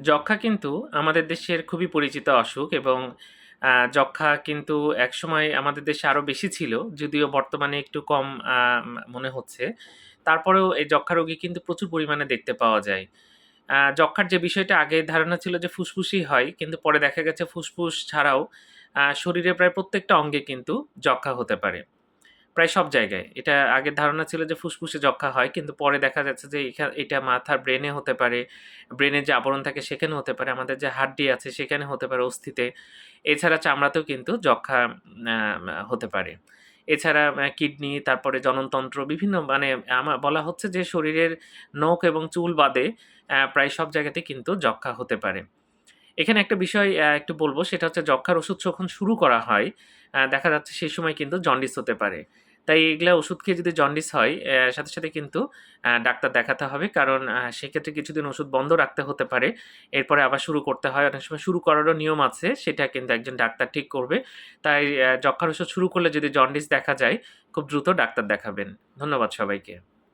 যক্ষ্মা কিন্তু আমাদের দেশের খুবই পরিচিত অসুখ এবং, আ, যক্ষ্মা কিন্তু একসময় আমাদের দেশে আরও বেশি ছিল। যদিও বর্তমানে একটু কম মনে হচ্ছে। তারপরেও এই যক্ষ্মা রোগী কিন্তু প্রচুর পরিমাণে দেখতে পাওয়া যায়। আ, যক্ষ্মার যে বিষয়টা আগে ধারণা ছিল যে ফুসফুসই হয়। কিন্তু পরে দেখা গেছে ফুসফুস ছাড়াও, আ, শরীরের প্রায় প্রত্যেকটা অঙ্গে কিন্তু যক্ষ্মা হতে পারে। প্রায় সব জায়গায়। এটা আগের ধারণা ছিল যে ফুসফুসে যক্ষা হয়। কিন্তু পরে দেখা যাচ্ছে যে এটা মাথার ব্রেনে হতে পারে। ব্রেনের যে আবরণ থাকে সেখানে হতে পারে। আমাদের যে হাড্ডি আছে সেখানে হতে পারে অস্থিতে। এছাড়া চামড়াতেও কিন্তু যক্ষা হতে পারে। এছাড়া কিডনি, তারপরে জননতন্ত্র বিভিন্ন মানে আমার বলা হচ্ছে যে শরীরের নখ এবং চুল বাদে প্রায় সব জায়গাতেই কিন্তু যক্ষা হতে পারে। এখানে একটা বিষয় একটু বলব সেটা হচ্ছে যক্ষ্মার ওষুধ যখন শুরু করা হয়, দেখা যাচ্ছে সেই সময় কিন্তু জন্ডিস হতে পারে। তাই এগুলা ওষুধ খেয়ে যদি জন্ডিস হয় সাথে, সাথে কিন্তু ডাক্তার দেখাতে হবে। কারণ সেক্ষেত্রে কিছুদিন ওষুধ বন্ধ রাখতে হতে পারে। এরপরে আবার শুরু করতে হয়। অনেক সময় শুরু করারও নিয়ম আছে। সেটা কিন্তু একজন ডাক্তার ঠিক করবে। তাই অ্যা যক্ষ্মার ওষুধ শুরু করলে যদি জন্ডিস দেখা যায়, খুব দ্রুত ডাক্তার দেখাবেন। ধন্যবাদ সবাইকে।